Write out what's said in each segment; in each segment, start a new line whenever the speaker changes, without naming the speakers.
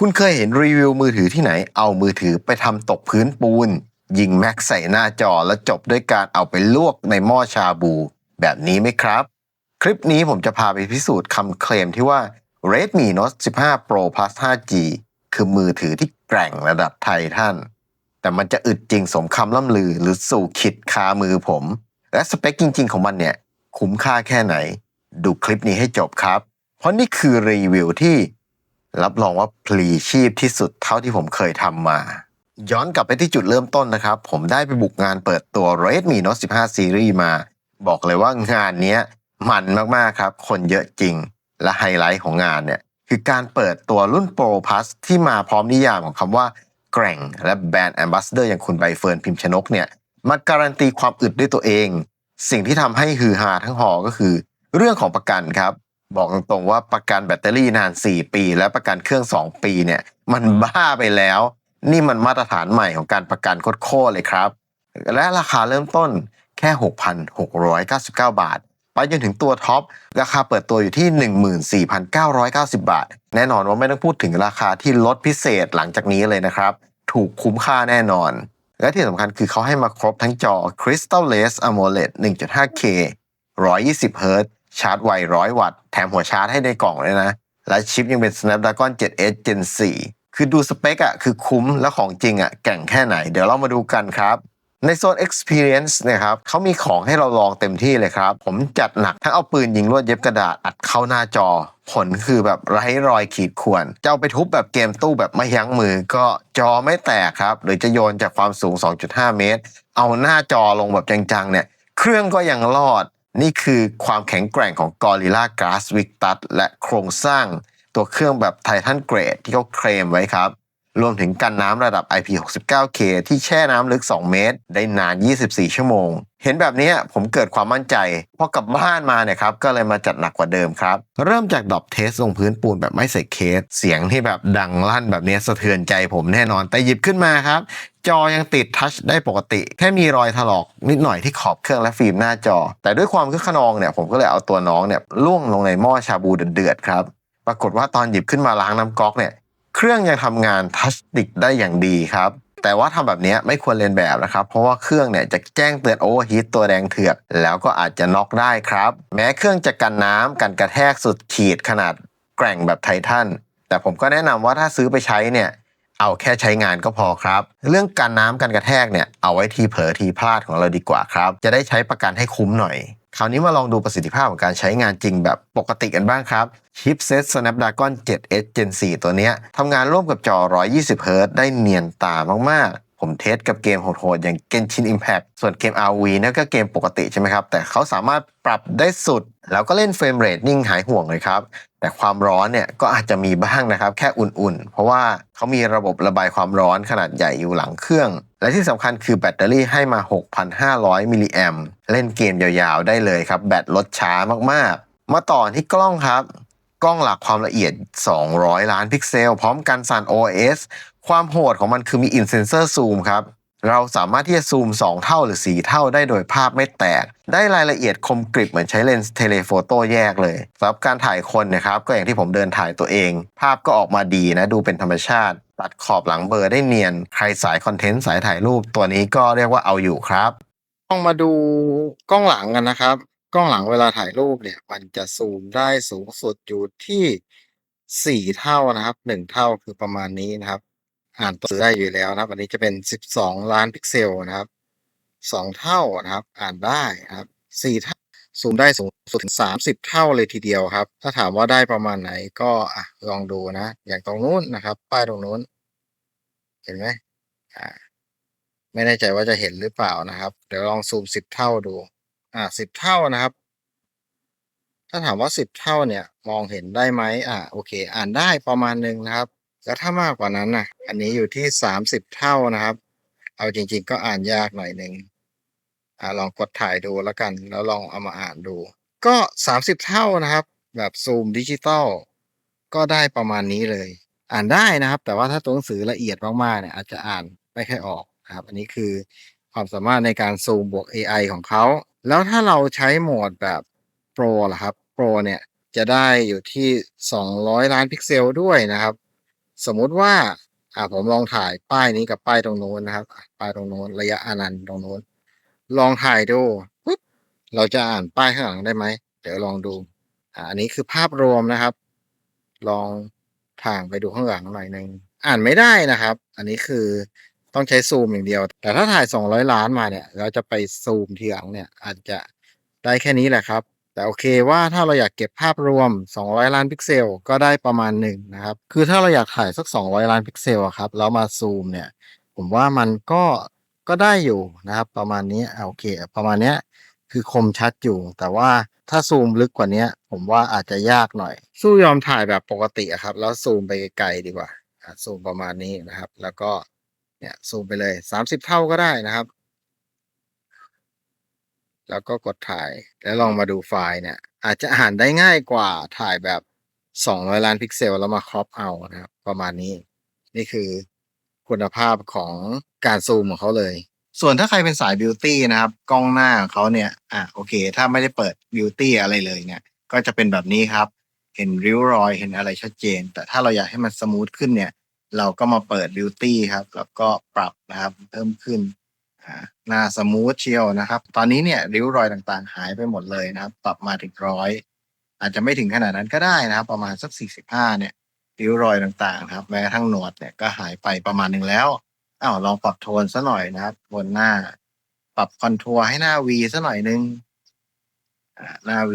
คุณเคยเห็นรีวิวมือถือที่ไหน เอามือถือไปทำตกพื้นปูน ยิงแม็กใส่หน้าจอแล้วจบด้วยการเอาไปลวกในหม้อชาบู แบบนี้ไหมครับ คลิปนี้ผมจะพาไปพิสูจน์คำเคลมที่ว่า Redmi Note 15 Pro Plus 5G คือมือถือที่แกร่งระดับไทยทันแต่มันจะอึดจริงสมคำล่ำลือหรือสู่ขิดคามือผม และสเปคจริง ๆ ของมันเนี่ย คุ้มค่าแค่ไหน ดูคลิปนี้ให้จบครับ เพราะนี่คือรีวิวที่ รับรองว่าพลีชีพที่สุดเท่าที่ผมเคยทำมา ย้อนกลับไปที่จุดเริ่มต้นนะครับ ผมได้ไปบุกงานเปิดตัว Redmi Note 15 Series มา บอกเลยว่างานนี้มันมากๆครับ คนเยอะจริง และไฮไลท์ของงานเนี่ยคือการเปิดตัวรุ่น Pro Plus ที่มาพร้อมนิยามของคำว่าแกร่ง และแบรนด์แอมบาสเดอร์อย่างคุณใบเฟิร์นพิมพ์ชนกเนี่ยมาการันตีความอึดด้วยตัวเอง สิ่งที่ทำให้ฮือฮาทั้งหอก็คือ เรื่องของประกันครับ บอกตรงๆว่าประกันแบตเตอรี่นาน 4 ปี และประกันเครื่อง 2 ปีเนี่ย มันบ้าไปแล้ว นี่มันมาตรฐานใหม่ของการประกันโคตรๆเลยครับ และราคาเริ่มต้นแค่ 6,699 บาท ไปจนถึงตัวท็อป ราคาเปิดตัวอยู่ที่ 14,990 บาท แน่นอนว่าไม่ต้องพูดถึงราคาที่ลดพิเศษหลังจากนี้เลยนะครับ ถูกคุ้มค่าแน่นอน และที่สำคัญคือเขาให้มาครบทั้งจอ Crystal-less AMOLED 1.5K 120 Hz ชาร์จไว100วัตต์ แถมหัวชาร์จให้ในกล่องเลยนะ และชิปยังเป็น Snapdragon 7 Edge Gen 4 คือดูสเปคอะคือคุ้มและของจริงอะแก่งแค่ไหน เดี๋ยวเรามาดูกันครับในโซน Experience นะครับเขามีของให้เราลองเต็มที่เลยครับ ผมจัดหนักทั้งเอาปืนยิงลวดเย็บกระดาษอัดเข้าหน้าจอ ผลคือแบบไร้รอยขีดข่วนจะเอาไปทุบแบบเกมตู้แบบไม่ยั้งมือ ก็จอไม่แตกครับ หรือจะโยนจากความสูง 2.5 เมตร เอาหน้าจอลงแบบจังๆเนี่ย เครื่องก็ยังรอด นี่คือความแข็งแกร่งของ Gorilla Glass Victus และโครงสร้างตัวเครื่องแบบไททันเกรดที่เขาเคลมไว้ครับ รวมถึงกันน้ำระดับ IP69K ที่แช่น้ำลึก 2 เมตร ได้นาน 24 ชั่วโมง เห็นแบบนี้ผมเกิดความมั่นใจ พอกลับบ้านมาเนี่ยครับ ก็เลยมาจัดหนักกว่าเดิมครับ เริ่มจากดรอปเทสลงพื้นปูนแบบไม่ใส่เคส เสียงที่แบบดังลั่นแบบนี้สะเทือนใจผมแน่นอน แต่หยิบขึ้นมาครับ จอยังติดทัชได้ปกติ แค่มีรอยถลอกนิดหน่อยที่ขอบเครื่องและฟิล์มหน้าจอ แต่ด้วยความคึกขนองเนี่ยผมก็เลยเอาตัวน้องเนี่ยล่วงลงในหม้อชาบูเดือดๆครับ ปรากฏว่าตอนหยิบขึ้นมาล้างน้ำก๊อกเนี่ย เครื่องยังทำงานทัชติกได้อย่างดีครับ แต่ว่าทำแบบนี้ไม่ควรเรียนแบบนะครับ เพราะว่าเครื่องเนี่ยจะแจ้งเตือนโอเวอร์ฮีทตัวแดงเถือก แล้วก็อาจจะน็อกได้ครับ แม้เครื่องจะกันน้ำกันกระแทกสุดขีดขนาดแกร่งแบบไททันแต่ผมก็แนะนำว่าถ้าซื้อไปใช้เนี่ยเอาแค่ใช้งานก็พอครับ เรื่องการน้ำกันกระแทกเนี่ยเอาไว้ทีเผลอทีพลาดของเราดีกว่าครับ จะได้ใช้ประกันให้คุ้มหน่อย คราวนี้มาลองดูประสิทธิภาพของการใช้งานจริงแบบปกติกันบ้างครับชิปเซต Snapdragon 7s gen4 ตัวนี้ทำงานร่วมกับจอ 120 Hz ได้เนียนตามากๆ ผมเทสกับเกมโหดๆอย่าง Genshin Impact ส่วนเกม RV นั่นก็เกมปกติใช่ไหมครับ แต่เขาสามารถปรับได้สุด แล้วก็เล่นเฟรมเรทนิ่งหายห่วงเลยครับ แต่ความร้อนเนี่ยก็อาจจะมีบ้างนะครับ แค่อุ่นๆ เพราะว่าเขามีระบบระบายความร้อนขนาดใหญ่อยู่หลังเครื่อง และที่สำคัญคือแบตเตอรี่ให้มา 6,500 มิลลิแอมเล่นเกมยาวๆ ได้เลยครับ แบตลดช้ามากๆ มาต่อที่กล้องครับกล้องหลักความละเอียด 200 ล้านพิกเซล พร้อมกันสั่น OS ความโหดของมันคือมี in sensor zoom ครับ เราสามารถที่จะซูม 2 เท่าหรือ 4 เท่าได้โดยภาพไม่แตก ได้รายละเอียดคมกริบเหมือนใช้เลนส์เทเลโฟโต้แยกเลยสำหรับการถ่ายคนนะครับก็อย่างที่ผมเดินถ่ายตัวเอง ภาพก็ออกมาดีนะดูเป็นธรรมชาติ ตัดขอบหลังเบอร์ได้เนียน ใครสายคอนเทนต์สายถ่ายรูปตัวนี้ก็เรียกว่าเอาอยู่ครับ
ต้องมาดูกล้องหลังกันนะครับ กล้องหลังเวลาถ่ายรูปเนี่ยมันจะซูมได้สูงสุดอยู่ที่สี่เท่านะครับหนึ่งเท่าคือประมาณนี้นะครับ อ่านตัวได้อยู่แล้วนะครับ อันนี้จะเป็นสิบสองล้านพิกเซลนะครับสองเท่านะครับ อ่านได้นะครับสี่เท่าซูมได้สูงสุดถึงสามสิบเท่าเลยทีเดียวครับ ถ้าถามว่าได้ประมาณไหนก็อะลองดูนะ อย่างตรงนู้นนะครับ ป้ายตรงนู้น เห็นไหมอ่าไม่แน่ใจว่าจะเห็นหรือเปล่านะครับ เดี๋ยวลองซูมสิบเท่าดู อ่าสิบเท่านะครับ ถ้าถามว่าสิบเท่าเนี่ย มองเห็นได้ไหมอ่าโอเค อ่านได้ประมาณหนึ่งนะครับ แล้วถ้ามากกว่านั้นนะอันนี้อยู่ที่สามสิบเท่านะครับ เอาจริง ๆ ก็อ่านยากหน่อยหนึ่งอ่าลองกดถ่ายดูแล้วกัน แล้วลองเอามาอ่านดู ก็สามสิบเท่านะครับ แบบซูมดิจิตอลก็ได้ประมาณนี้เลย อ่านได้นะครับ แต่ว่าถ้าตัวหนังสือละเอียดมากๆเนี่ยอาจจะอ่านไม่ค่อยออกนะครับ อันนี้คือความสามารถในการซูมบวก AI ของเขา แล้วถ้าเราใช้โหมดแบบ Pro ล่ะครับ Pro เนี่ยจะได้อยู่ที่ 200 ล้านพิกเซลด้วยนะครับ
สมมุติว่า อ่าผมลองถ่ายป้ายนี้กับป้ายตรงโน้นนะครับ ป้ายตรงโน้นระยะอนันต์ตรงโน้น ลองถ่ายดูปุ๊บเราจะอ่านป้ายข้างหลังได้ไหม เดี๋ยวลองดู อ่าอันนี้คือภาพรวมนะครับ ลองถ่างไปดูข้างหลังหน่อยหนึ่งอ่านไม่ได้นะครับ อันนี้คือต้องใช้ซูมอย่างเดียว แต่ถ้าถ่าย 200 ล้านมาเนี่ย เราจะไปซูมทีหลังเนี่ย อาจจะได้แค่นี้แหละครับ แต่โอเคว่าถ้าเราอยากเก็บภาพรวม 200 ล้านพิกเซลก็ได้ประมาณหนึ่งนะครับ คือถ้าเราอยากถ่ายสัก 200 ล้านพิกเซลครับแล้วมาซูมเนี่ย ผมว่ามันก็ก็ได้อยู่นะครับ ประมาณนี้โอเค ประมาณเนี้ยคือคมชัดอยู่ แต่ว่าถ้าซูมลึกกว่านี้ผมว่าอาจจะยากหน่อย สู้ยอมถ่ายแบบปกติครับ แล้วซูมไปไกลดีกว่าซูมประมาณนี้นะครับ แล้วก็เนี่ยซูมไปเลยสามสิบเท่าก็ได้นะครับ แล้วก็กดถ่าย แล้วลองมาดูไฟล์เนี่ย อาจจะอ่านได้ง่ายกว่าถ่ายแบบสองร้อยล้านพิกเซลแล้วมาครอปเอานะครับ ประมาณนี้ นี่คือคุณภาพของการซูมของเขาเลย ส่วนถ้าใครเป็นสายบิวตี้นะครับ กล้องหน้าของเขาเนี่ย อะโอเค ถ้าไม่ได้เปิดบิวตี้อะไรเลยเนี่ย ก็จะเป็นแบบนี้ครับ เห็นริ้วรอย เห็นอะไรชัดเจน แต่ถ้าเราอยากให้มันสมูทขึ้นเนี่ย เราก็มาเปิดบิวตี้ครับ แล้วก็ปรับนะครับ เพิ่มขึ้น อ่า หน้าสมูทเชียวนะครับ ตอนนี้เนี่ยริ้วรอยต่างๆ หายไปหมดเลยนะครับปรับมาถึงร้อยอาจจะไม่ถึงขนาดนั้นก็ได้นะครับ ประมาณสักสี่สิบห้าเนี่ยริ้วรอยต่างๆครับ แม้ทั่งหนวดเนี่ยก็หายไปประมาณหนึ่งแล้วอ้าวลองปรับโทนซะหน่อยนะครับบนหน้า ปรับคอนทัวร์ให้หน้า V ซะหน่อยนึงหน้า V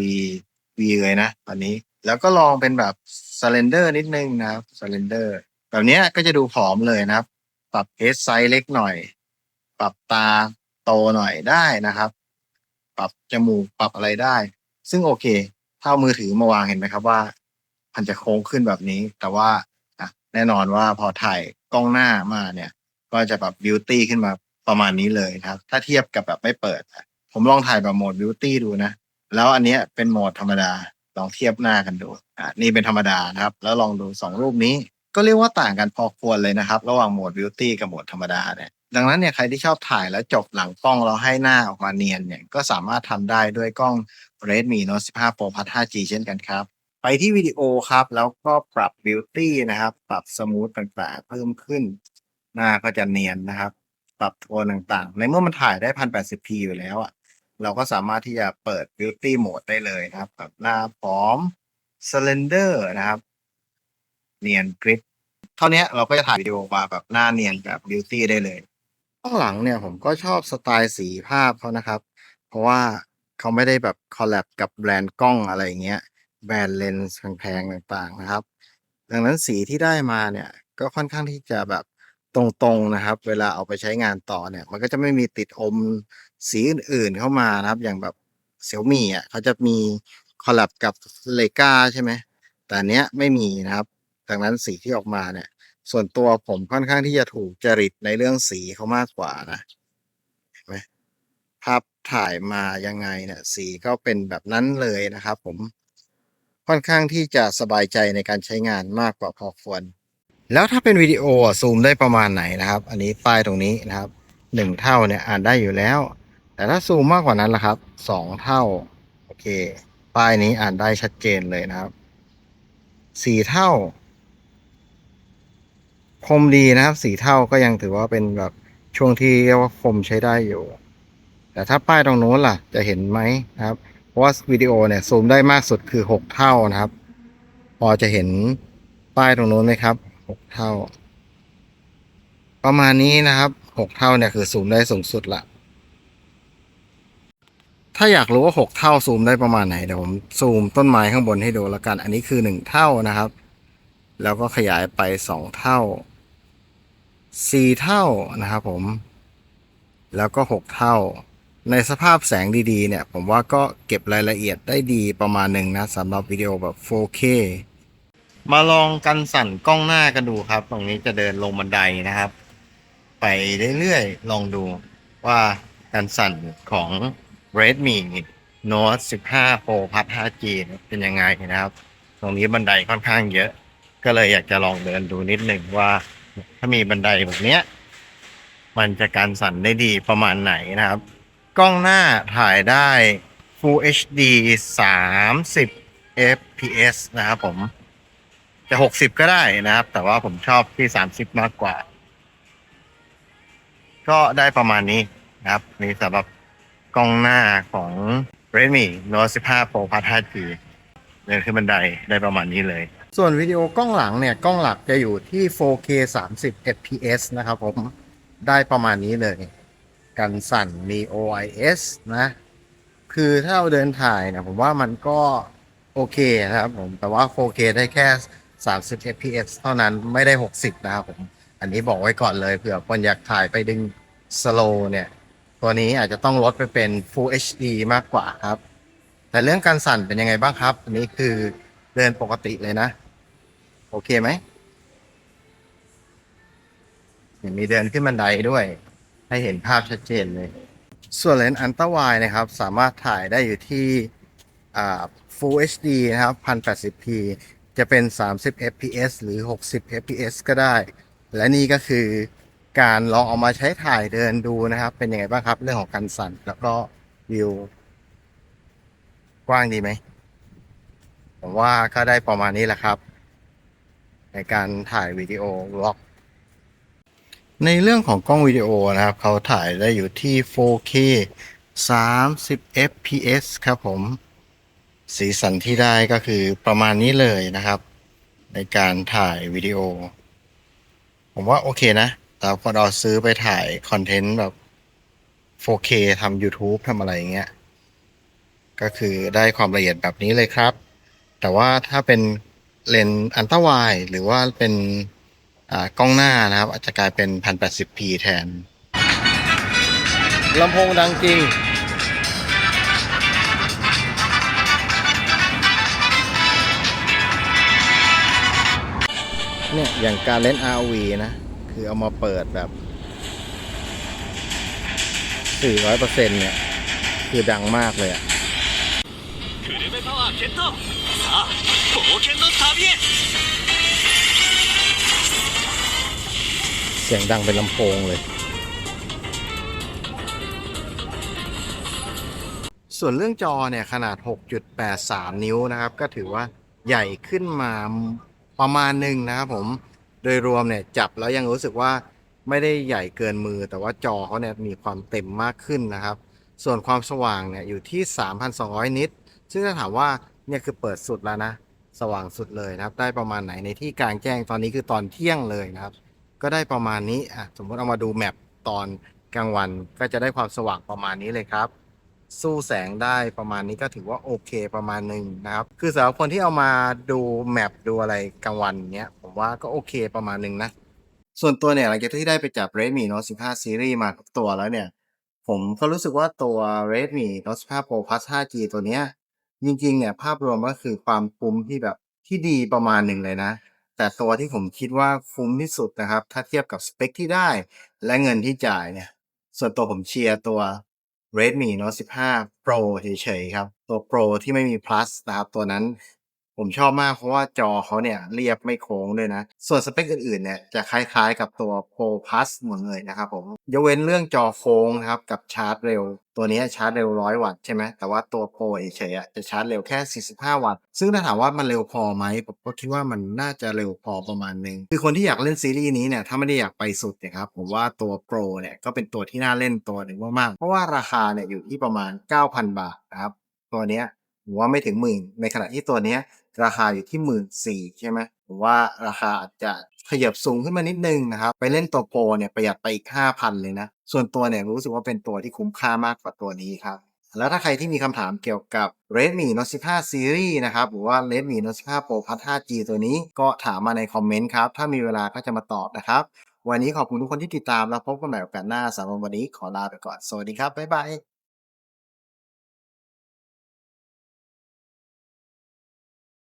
V เลยนะตอนนี้แล้วก็ลองเป็นแบบ slender นิดนึงนะครับ slender แบบเนี้ยก็จะดูผอมเลยนะครับ ปรับ head size เล็กหน่อย ปรับตา โตหน่อยได้นะครับ ปรับจมูกปรับอะไรได้ ซึ่งโอเค ถ้าเอามือถือมาวางเห็นไหมครับว่า มันจะโค้งขึ้นแบบนี้ แต่ว่าแน่นอนว่าพอถ่ายกล้องหน้ามาเนี่ย ก็จะแบบบิวตี้ขึ้นมาประมาณนี้เลยครับ ถ้าเทียบกับแบบไม่เปิด ผมลองถ่ายแบบโหมดบิวตี้ดูนะ แล้วอันนี้เป็นโหมดธรรมดาลองเทียบหน้ากันดูอะนี่เป็นธรรมดานะครับ แล้วลองดูสองรูปนี้ ก็เรียกว่าต่างกันพอควรเลยนะครับ ระหว่างโหมดบิวตี้กับโหมดธรรมดาเนี่ยดังนั้นเนี่ยใครที่ชอบถ่ายแล้วจบหลังกล้องเราให้หน้าออกมาเนียนเนี่ยก็สามารถทำได้ด้วยกล้อง Redmi Note 15 Pro Plus 5G เช่นกันครับ ไปที่วิดีโอครับ แล้วก็ปรับบิวตี้นะครับ ปรับสมูทต่างๆ เพิ่มขึ้น หน้าก็จะเนียนนะครับ ปรับโทนต่างๆ ในเมื่อมันถ่ายได้ 1080p อยู่แล้วอะเราก็สามารถที่จะเปิด Beauty Mode ได้เลยนะครับแบบหน้าผอม Slender นะครับ เนียนกริปเท่านี้เราก็จะถ่ายวิดีโอมาแบบหน้าเนียนแบบ Beauty ได้เลยข้างหลังเนี่ยผมก็ชอบสไตล์สีภาพเขานะครับ เพราะว่าเขาไม่ได้แบบคอลแลบกับแบรนด์กล้องอะไรเงี้ย แบรนด์เลนส์แพงๆต่างๆนะครับ ดังนั้นสีที่ได้มาเนี่ยก็ค่อนข้างที่จะแบบตรงๆนะครับ เวลาเอาไปใช้งานต่อเนี่ย มันก็จะไม่มีติดอมสีอื่นๆเข้ามานะครับ อย่างแบบเซี่ยมี่อะเขาจะมีคอลแลบกับเลกาใช่ไหมแต่เนี้ยไม่มีนะครับ ดังนั้นสีที่ออกมาเนี่ย ส่วนตัวผมค่อนข้างที่จะถูกจริตในเรื่องสีเขามากกว่านะเห็นไหมภาพถ่ายมายังไงเนี่ยสีก็เป็นแบบนั้นเลยนะครับ ผมค่อนข้างที่จะสบายใจในการใช้งานมากกว่าพอควร แล้วถ้าเป็นวิดีโอซูมได้ประมาณไหนนะครับ อันนี้ป้ายตรงนี้นะครับหนึ่งเท่าเนี่ยอ่านได้อยู่แล้ว แต่ถ้าซูมมากกว่านั้นล่ะครับสองเท่าโอเค ป้ายนี้อ่านได้ชัดเจนเลยนะครับสี่เท่า คมดีนะครับ สีเท่าก็ยังถือว่าเป็นแบบช่วงที่เรียกว่าคมใช้ได้อยู่ แต่ถ้าป้ายตรงโน้นล่ะ จะเห็นไหมนะครับ เพราะว่าวิดีโอเนี่ยซูมได้มากสุดคือหกเท่านะครับ พอจะเห็นป้ายตรงโน้นไหมครับหกเท่า ประมาณนี้นะครับหกเท่าเนี่ยคือซูมได้สูงสุดละถ้าอยากรู้ว่าหกเท่าซูมได้ประมาณไหนเดี๋ยวผมซูมต้นไม้ข้างบนให้ดูล้วกัน อันนี้คือหนึ่งเท่านะครับ แล้วก็ขยายไปสองเท่า สี่เท่านะครับผม แล้วก็หกเท่า ในสภาพแสงดีๆ เนี่ย ผมว่าก็เก็บรายละเอียดได้ดีประมาณหนึ่งนะสำหรับวิดีโอแบบ 4K มาลองกันสั่นกล้องหน้ากันดูครับ ตรงนี้จะเดินลงบันไดนะครับ ไปเรื่อยๆ ลองดูว่าการสั่นของ Redmi Note 15 Pro Plus 5G เป็นยังไงนะครับ ตรงนี้บันไดค่อนข้างเยอะ ก็เลยอยากจะลองเดินดูนิดหนึ่งว่า ถ้ามีบันไดแบบเนี้ย มันจะการสั่นได้ดีประมาณไหนนะครับ กล้องหน้าถ่ายได้ Full HD 30 fps นะครับผม จะ
หกสิบก็ได้นะครับ แต่ว่าผมชอบที่สามสิบมากกว่า ก็ได้ประมาณนี้นะครับนี่สำหรับกล้องหน้าของ Redmi Note 15 Pro Plus 5G เดินขึ้นบันไดได้ประมาณนี้เลย ส่วนวิดีโอกล้องหลังเนี่ยกล้องหลักจะอยู่ที่ 4K 30 fps นะครับผมได้ประมาณนี้เลย กันสั่นมี OIS นะ คือถ้าเราเดินถ่ายเนี่ยผมว่ามันก็โอเคนะครับผม แต่ว่า 4K ได้แค่ 30 fps เท่านั้นไม่ได้ 60 นะครับผม อันนี้บอกไว้ก่อนเลยเผื่อคนอยากถ่ายไปดึง slow เนี่ย ตัวนี้อาจจะต้องลดไปเป็น Full HD มากกว่าครับ แต่เรื่องการสั่นเป็นยังไงบ้างครับ อันนี้คือเดินปกติเลยนะ โอเคไหมมีเดินขึ้นบันไดด้วย ให้เห็นภาพชัดเจนเลย ส่วนเลนส์อันตราไวนะครับ สามารถถ่ายได้อยู่ที่ Full HD นะครับ 1080p จะเป็น 30 fps หรือ 60 fps ก็ได้ และนี่ก็คือการลองเอามาใช้ถ่ายเดินดูนะครับ เป็นยังไงบ้างครับ เรื่องของการสั่นแล้วก็วิว กว้างดีไหมผมว่าก็ได้ประมาณนี้แหละครับ ในการถ่ายวิดีโอวล็อก ในเรื่องของกล้องวิดีโอนะครับ เขาถ่ายได้อยู่ที่ 4K 30 fps ครับผม สีสันที่ได้ก็คือประมาณนี้เลยนะครับ ในการถ่ายวิดีโอ ผมว่าโอเคนะ แต่พอเราซื้อไปถ่ายคอนเทนต์แบบ 4K ทำ YouTube ทำอะไรอย่างเงี้ย ก็คือได้ความละเอียดแบบนี้เลยครับ แต่ว่าถ้าเป็น เลนส์อันตราไวหรือว่าเป็นอ่ากล้องหน้านะครับ อาจจะกลายเป็น 1080p แทนลำโพงดังจริงเนี่ยอย่างการเล่น ROV นะ คือเอามาเปิดแบบ 400%เนี่ย คือดังมากเลยอะ
พี่
เสียงดังเป็นลำโพงเลย ส่วนเรื่องจอเนี่ยขนาด 6.83 นิ้วนะครับ ก็ถือว่าใหญ่ขึ้นมาประมาณหนึ่งนะครับผมโดยรวมเนี่ยจับแล้วยังรู้สึกว่าไม่ได้ใหญ่เกินมือ แต่ว่าจอเขาเนี่ยมีความเต็มมากขึ้นนะครับ ส่วนความสว่างเนี่ยอยู่ที่ 3,200 นิตซึ่งถ้าถามว่าเนี่ยคือเปิดสุดแล้วนะ สว่างสุดเลยนะครับ ได้ประมาณไหนในที่กลางแจ้งตอนนี้คือตอนเที่ยงเลยนะครับ ก็ได้ประมาณนี้อะสมมติเอามาดูแมปตอนกลางวันก็จะได้ความสว่างประมาณนี้เลยครับ สู้แสงได้ประมาณนี้ก็ถือว่าโอเคประมาณหนึ่งนะครับ คือสำหรับคนที่เอามาดูแมปดูอะไรกลางวันเนี้ยผมว่าก็โอเคประมาณหนึ่งนะ ส่วนตัวเนี่ยหลังจากที่ได้ไปจับ Redmi Note 15 Series มาทุกตัวแล้วเนี่ย ผมก็รู้สึกว่าตัว Redmi Note 15 Pro Plus 5G ตัวเนี้ย จริง ๆ เนี่ย ภาพรวมก็คือความคุ้มที่แบบ ที่ดีประมาณหนึ่งเลยนะ แต่ตัวที่ผมคิดว่าคุ้มที่สุดนะครับ ถ้าเทียบกับสเปคที่ได้ และเงินที่จ่ายเนี่ย ส่วนตัวผมเชียร์ตัว Redmi Note 15 Pro เฉยๆครับ ตัว Pro ที่ไม่มี plus นะครับ ตัวนั้น ผมชอบมากเพราะว่าจอเขาเนี่ยเรียบไม่โค้งด้วยนะ ส่วนสเปคอื่นๆเนี่ยจะคล้ายๆกับตัว Pro Plus หมดเลยนะครับผมยกเว้นเรื่องจอโค้งนะครับกับชาร์จเร็ว ตัวนี้ชาร์จเร็ว 100 วัตต์ใช่ไหมแต่ว่าตัว Pro เฉยๆจะชาร์จเร็วแค่ 45 วัตต์ ซึ่งถ้าถามว่ามันเร็วพอไหมผมก็คิดว่ามันน่าจะเร็วพอประมาณหนึง คือคนที่อยากเล่นซีรีส์นี้เนี่ยถ้าไม่ได้อยากไปสุดนี่ยครับผมว่าตัว Pro เนี่ยก็เป็นตัวที่น่าเล่นตัวหนึ่งมากๆเพราะว่าราคาเนี่ยอยู่ที่ประมาณ 9,000 บาทนะครับตัวเนี้ยผมว่าไม่ถึงหมื่นในขณะที่ตัวเนี้ย ราคาอยู่ที่หมื่นสี่ใช่ไหมผมว่าราคาอาจจะขยับสูงขึ้นมานิดนึงนะครับ ไปเล่นตัวโปรเนี่ยประหยัดไปอีกห้าพันเลยนะ ส่วนตัวเนี่ยรู้สึกว่าเป็นตัวที่คุ้มค่ามากกว่าตัวนี้ครับ แล้วถ้าใครที่มีคำถามเกี่ยวกับ Redmi Note 15 Series นะครับ หรือว่า Redmi Note 15 Pro Plus 5G ตัวนี้ก็ถามมาในคอมเมนต์ครับ ถ้ามีเวลาก็จะมาตอบนะครับ วันนี้ขอบคุณทุกคนที่ติดตามแล้วพบกันใหม่โอกาสหน้าสำหรับวันนี้ขอลาไปก่อน สวัสดีครับ บ๊ายบาย